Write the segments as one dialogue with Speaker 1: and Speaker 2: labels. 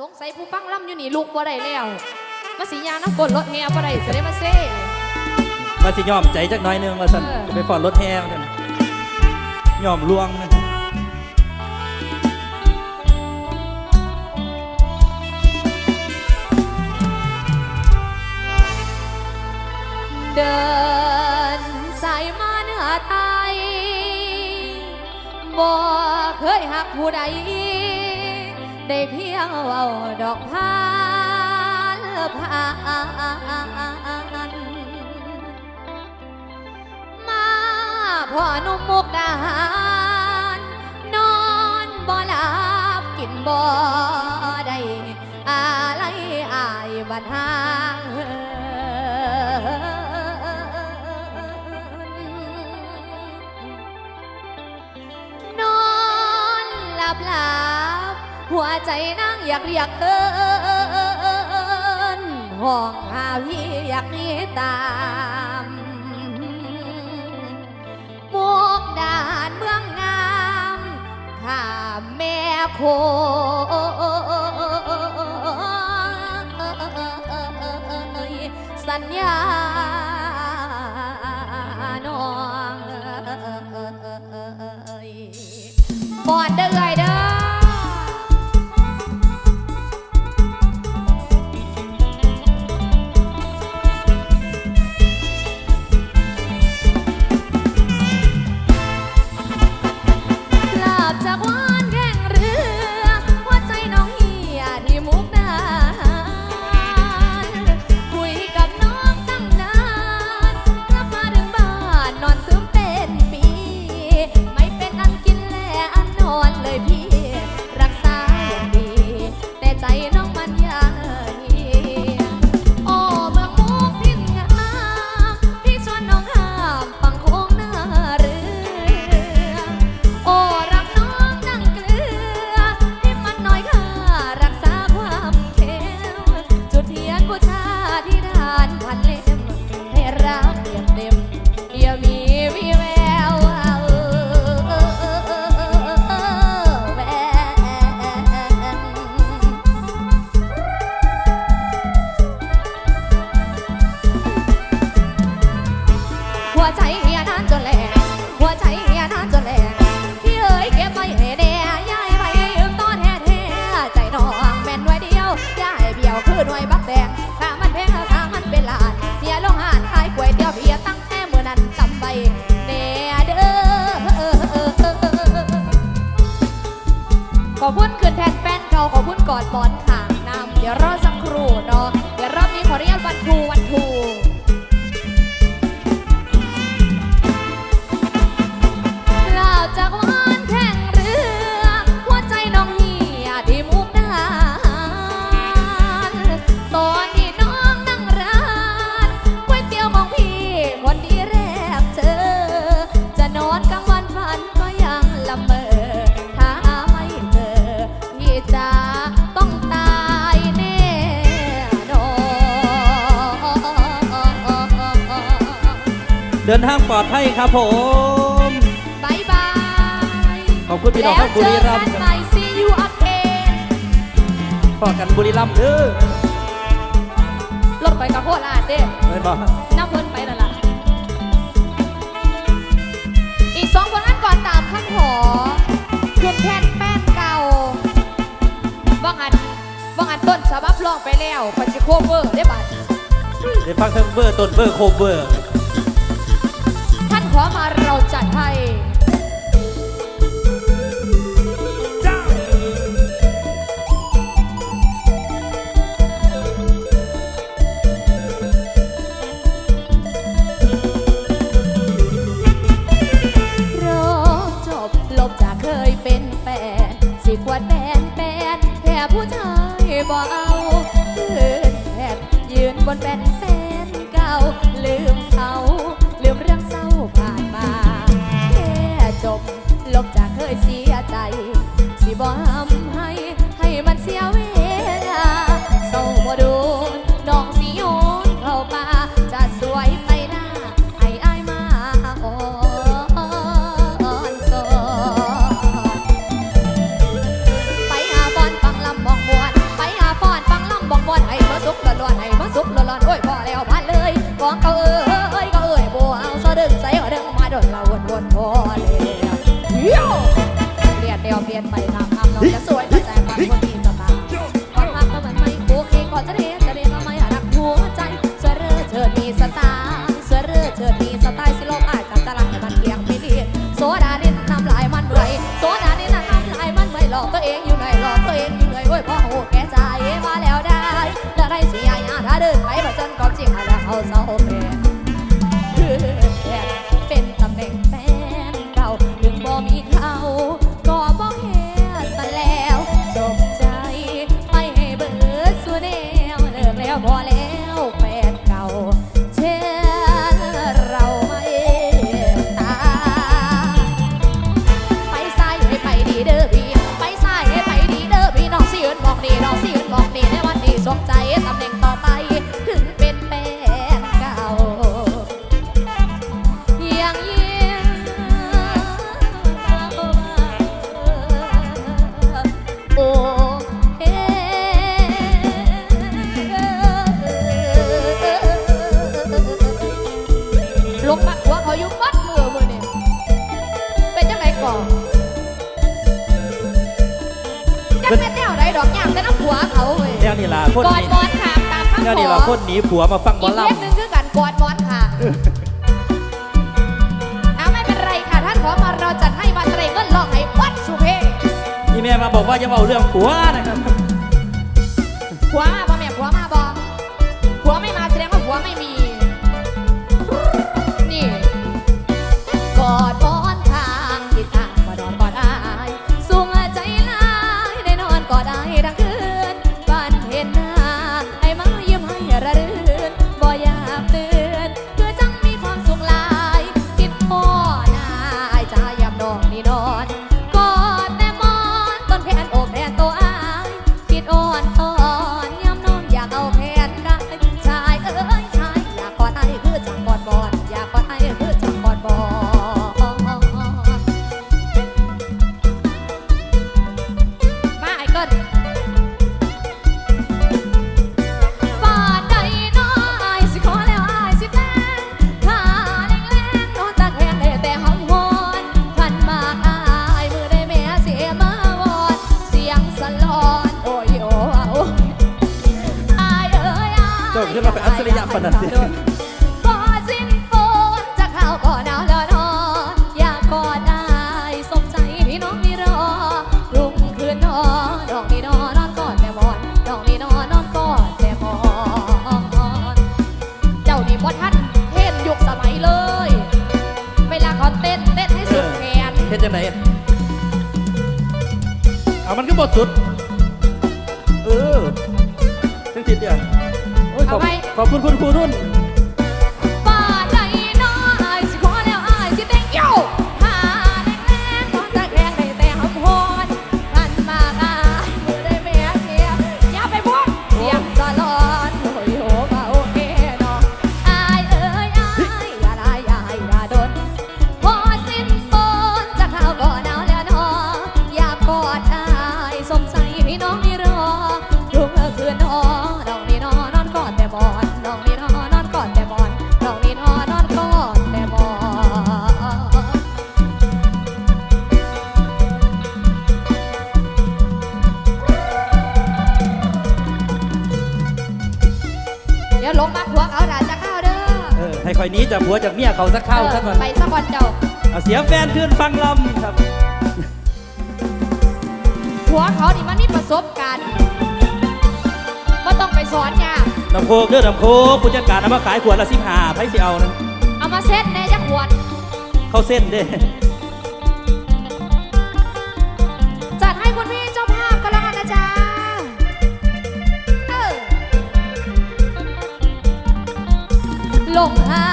Speaker 1: สงสัยผู้ฟังล่ำอยู่นี่ลุกบ่ได้แล้วมาสิยางน้ำกดรถแฮบ่ได้เสได็มาเซ่
Speaker 2: มาสิยอมใจจักหน้อยหนึงว่าสั่น
Speaker 1: เออ
Speaker 2: จะไปฟอนรถแห่นั่นยอมลวงนะ
Speaker 1: เดินสายมาเหนือไตบ่เคยหักผู้ใด ได้เพียงเว้าดอกพานผ่านมาพ่อหนุ่มมุกดาหารนอนบ่หลับกินบ่ได้อะไรอายบัดหาง ใจนั่งอยากเรียกเอินห้องหาพี่อยากนี้ตามมุกดาหารเมืองงามข้าแม่โคสัญญาน้องบอนเด้อเอ่ย ดินทางปลอด
Speaker 2: ภัยครับผม
Speaker 1: บายบาย
Speaker 2: ขอบคุณพี่น้องครับบุรีรัมย์
Speaker 1: แล้วเจอกันใหม่ see you again
Speaker 2: พอกันบุรีรัมย์เด้อ
Speaker 1: รถไปกับโคราชเด้
Speaker 2: เห็นบ่
Speaker 1: น้ำเพิ่นไปแล้วล่ะ อีกสองคนนั้นก่อนตามขั้นหอคืนแทนแป้นเก่าว่างอันว่างอันต้นฉบับลองไปแล้วปัจจิโคเวอร์ได้บัด
Speaker 2: ได้ฟังทั้งเบอร์ต้นเบอร์โคเบอร์
Speaker 1: ท่านขอมาเราจัดให้รอจบลบจากเคยเป็นแฟนสิควรแบนแบนแค่ผู้ชายบ่เอาคืนแทบยืนบนแบน บ่ คือเป็นตำแหน่งแฟนี่ล่ะ
Speaker 2: คน
Speaker 1: กอด
Speaker 2: ห
Speaker 1: มอนค่ะตามข้
Speaker 2: เนี่ล่ะคนหนีผัวมาฟังบ
Speaker 1: อลล่ำ
Speaker 2: อีก
Speaker 1: เรื่องนึงคือกันกอดหมอนค่ะเอาไม่เป็นไรค่ะท่านขอมาเราจัดให้วันเตรเงินลองให้วัดสุเพ
Speaker 2: นี่แม่มาบอกว่าจะเอาเรื่องผัวนะครับ
Speaker 1: ผัวมาบ่แม่ผัวมาบ่ผัวไม่มาแสดงว่าผัวไม่มี บทสุด เออจังจิตเดียวขอบข
Speaker 2: อบคุณคุณครู
Speaker 1: รุ่น วจา
Speaker 2: กเมียเขาสักเข้าสักก่น
Speaker 1: ไปสักวันเจ้า
Speaker 2: เเสียแฟนขึ้นฟังลำครับ
Speaker 1: ผัวเขาดีมันมีประสบการณ์ก็ต้องไปสอนยา
Speaker 2: น้ำโคกเด้อน้ำโคกผู้จัดการนำมาขายขวดละสิบห้าไพ่สิเอานะ
Speaker 1: เอามาเส้นในจะขวด
Speaker 2: เข้าเส้นเด้
Speaker 1: จัดให้คุณพี่เจ้าภาพก็แล้วกันนะจ๊ะลงหา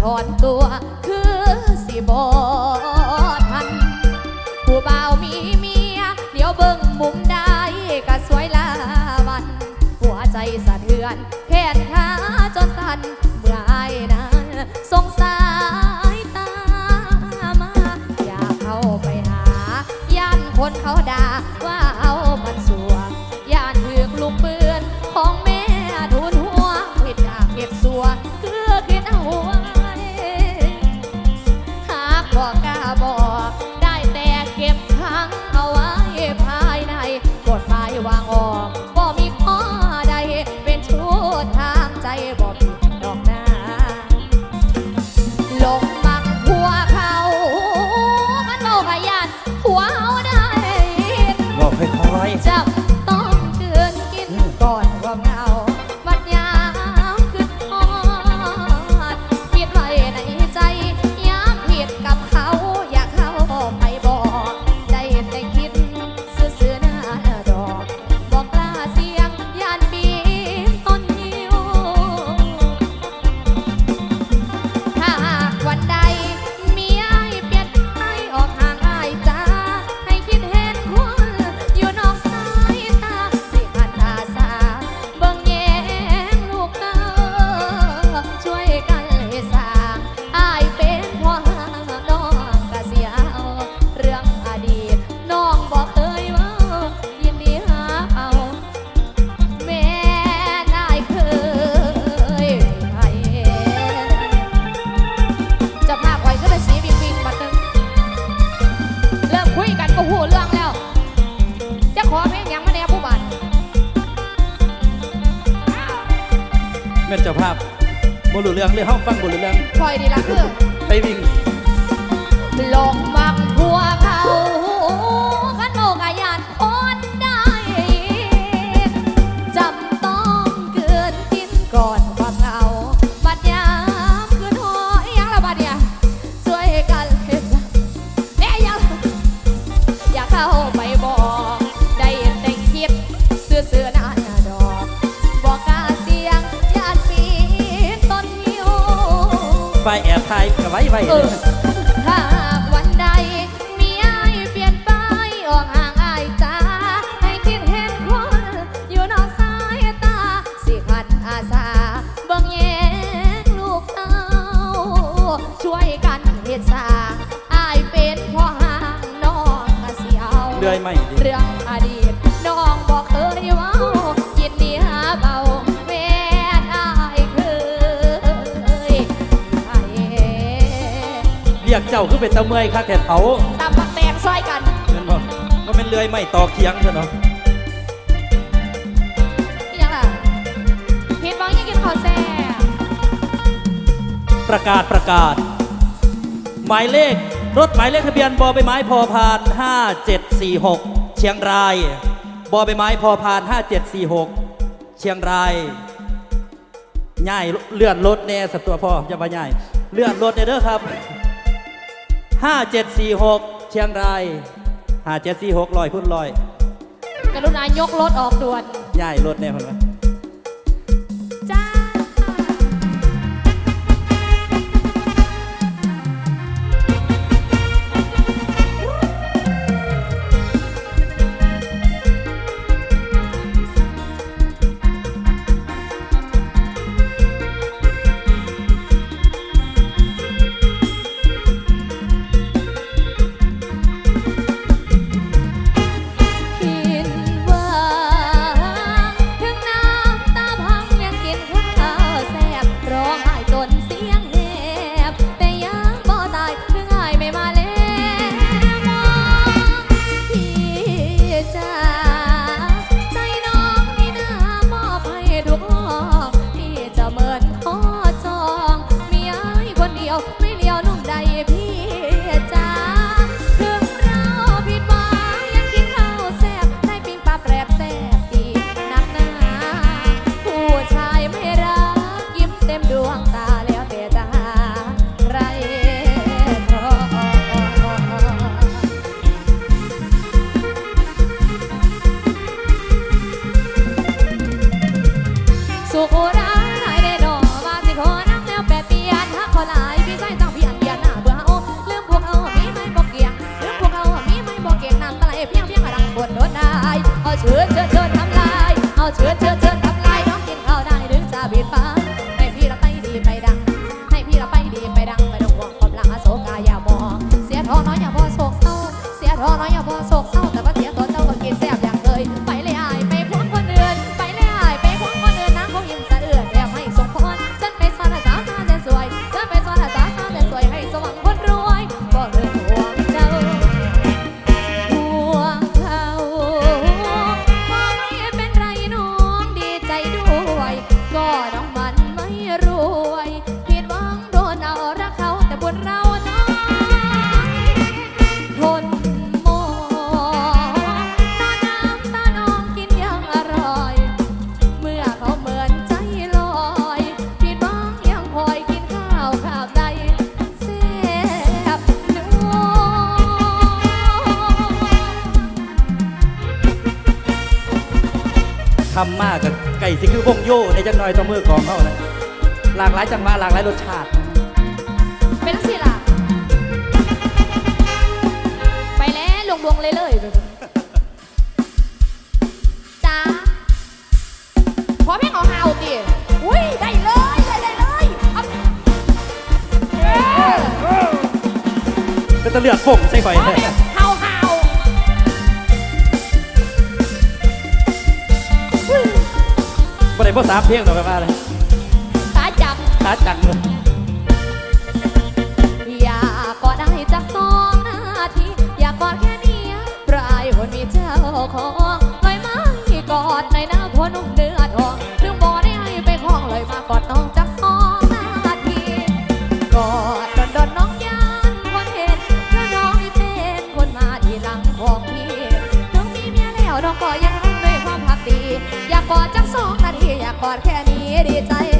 Speaker 1: ถอนตัว Người. 嗯。 คืเป็นตะเมยค่ะแกเผาตำผักแตงซอยกันเป็นบ่มันเป็นเลื่
Speaker 2: อยไม่
Speaker 1: ตอกเคียงใช่เนาะ
Speaker 2: ยั
Speaker 1: ง
Speaker 2: ล่ะเห็
Speaker 1: นบ้องยังกินข้าวแซ่
Speaker 2: ประกาศประกาศ หมายเลข รถหมายเลขทะเบียนบอใบไม้พอพาน 5746 เชียงรายบอใบไม้พอพาน 5746 เชียงรายง่ายเลื่อนรถแน่สัตว์ตัวพ่อจะมาง่าย เลื่อนรถเด้อครับ ห้าเจ็
Speaker 1: ดสี่หกเชียงรายห้าเจ็ดสี่หกลอยพุ่นลอย กรุณายกรถออกด่วน ย่ายรถแน่พอนไห วงโย่ใน
Speaker 2: จังหน่อยต่องมือกองเขานะหลากหลายจังหวะหลากหลายรสชาติ
Speaker 1: เป็นสิล่ะ ไปแล้วลงวงเลยเลยจ้าพร้อมให้เขาหาวดิอุ้ยได้เลยได้เลยเลยเอา
Speaker 2: เป็นตะเลือกฟงใส่ไฟ
Speaker 1: เเพราะ
Speaker 2: สามเพียงหรอกครับว่า
Speaker 1: อะไรขาจับขาจังเลย กอดแค่นี้ดีใจ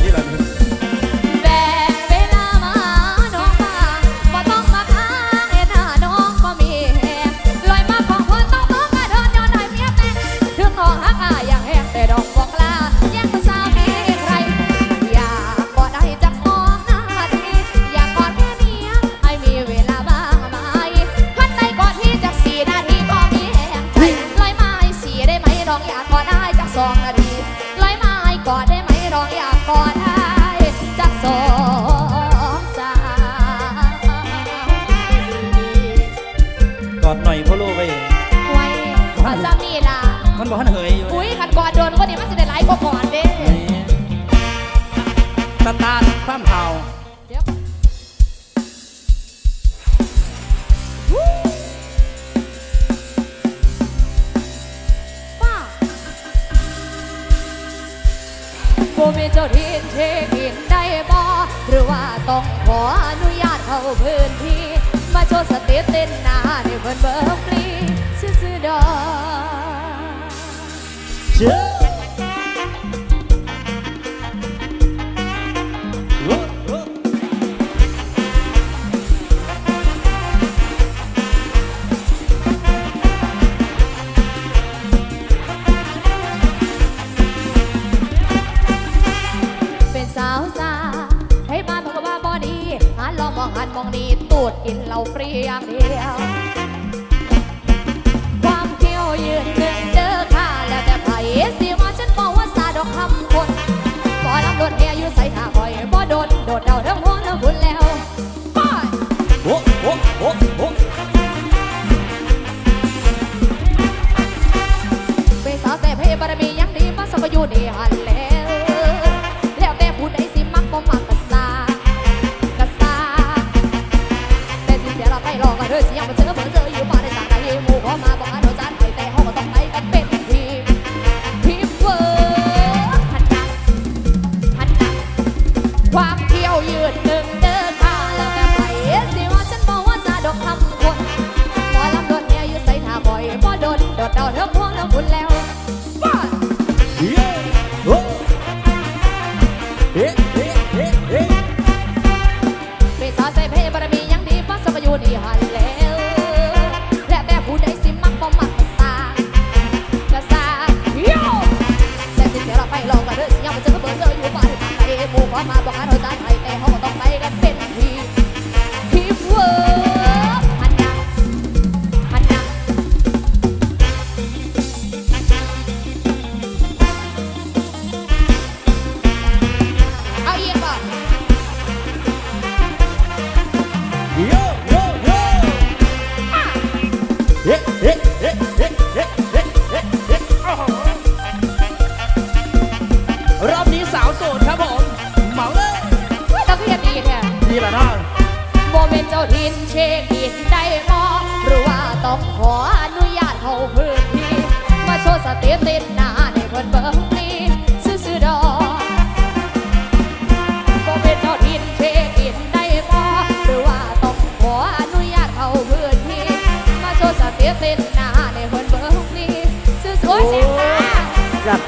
Speaker 1: Với. ส
Speaker 2: ตาร์ความเห่า
Speaker 1: บ่มีเจ้าทินเช็คอินได้บ่หรือว่าต้องขออนุญาตเข้าพื้นที่ มาโชว์สเตตเต้นหน้าในเพิ่นเบิ่งฟรีซื่อดอก ลองมองหันมองนี้ตูดกินเราเปรียงเดียว ความเที่ยวยืนหนึ่งเจอข้าแล้วแต่ไผสิมาฉันบอกว่าซาดอกคำคนบ่ลำโดนเมียอยู่ใส่หน้าคอยบอโดนโดนเดาทั้งหัวทั้งบุญแล้วไป
Speaker 2: โอ้โอ้โอ้โอ้
Speaker 1: เป็นสาวเสพให้บารมียังดีมาสบมบูรณ์ดีหันแล้ว รอบนี้
Speaker 2: สาวโสดครับผมเหมาเลย
Speaker 1: แล้วก็ยังดีแท้
Speaker 2: ดีละเนาะ
Speaker 1: โมเมนต์เจ้าทินเช็คอินได้มอหรือว่าต้องขออนุญาตเขาพื้นที่มาโชว์สเตตเต้นหนา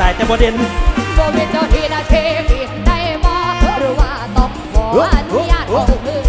Speaker 1: ตา
Speaker 2: ยจะบ่เด่น
Speaker 1: บ่เป็นเจ้าที่นาเทพีได้บ่หรือว่าต้องขออนุญาตของมือ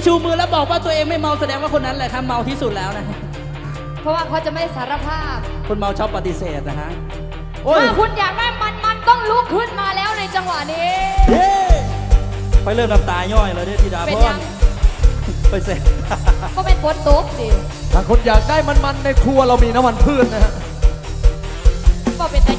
Speaker 1: ที่
Speaker 2: ชูมือแล้วบอกว่าตัวเองไม่เมาแสดงว่าคนนั้นแหละครับเมาที่สุดแล้วนะ
Speaker 1: เพราะว่าเขาจะไม่สารภาพ
Speaker 2: คนเมาชอบปฏิเสธนะฮะโอ้ย
Speaker 1: ถ้าคุณอยากได้มันมันต้องลุกขึ้นมาแล้วในจังหวะนี้
Speaker 2: เย้ไปเริ่มน้ำตาย่อยเลยเนี่ยธิดา
Speaker 1: เป็น
Speaker 2: พ
Speaker 1: ยั
Speaker 2: รงไปเสร็จ
Speaker 1: ก็เป็นฝนตกสิ
Speaker 3: ถ้าคนอยากได้มันๆในครัวเรามีน้ำมันพืชนะฮะ
Speaker 1: ก็เป็นแต่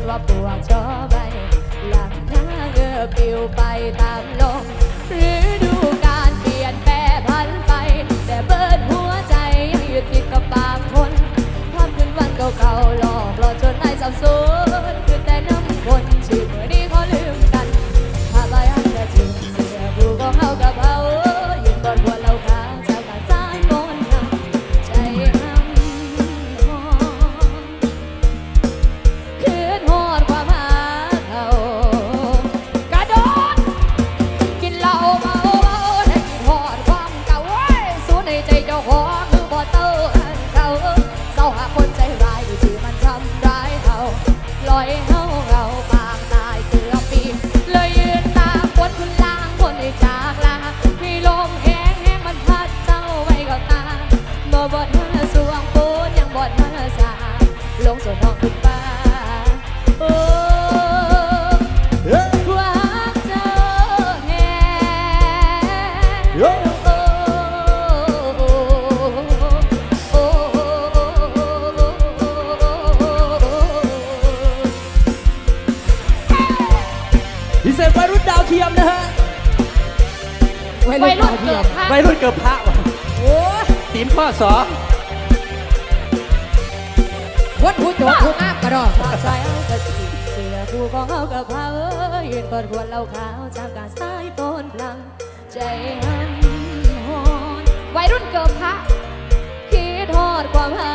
Speaker 1: นว่าปวดชอใบหลังทางเออปิวไปตามินพ่
Speaker 2: อสอ
Speaker 1: วัดผู้โจผู้งามกระดอกปากชายเอากระสีเสือผู้ของเอากระเพรายืนกอดขวดเหล้าขาวจากการสายปนพลัง ใจหันหอนวัยรุ่นเกือบพระคิดทอดความหา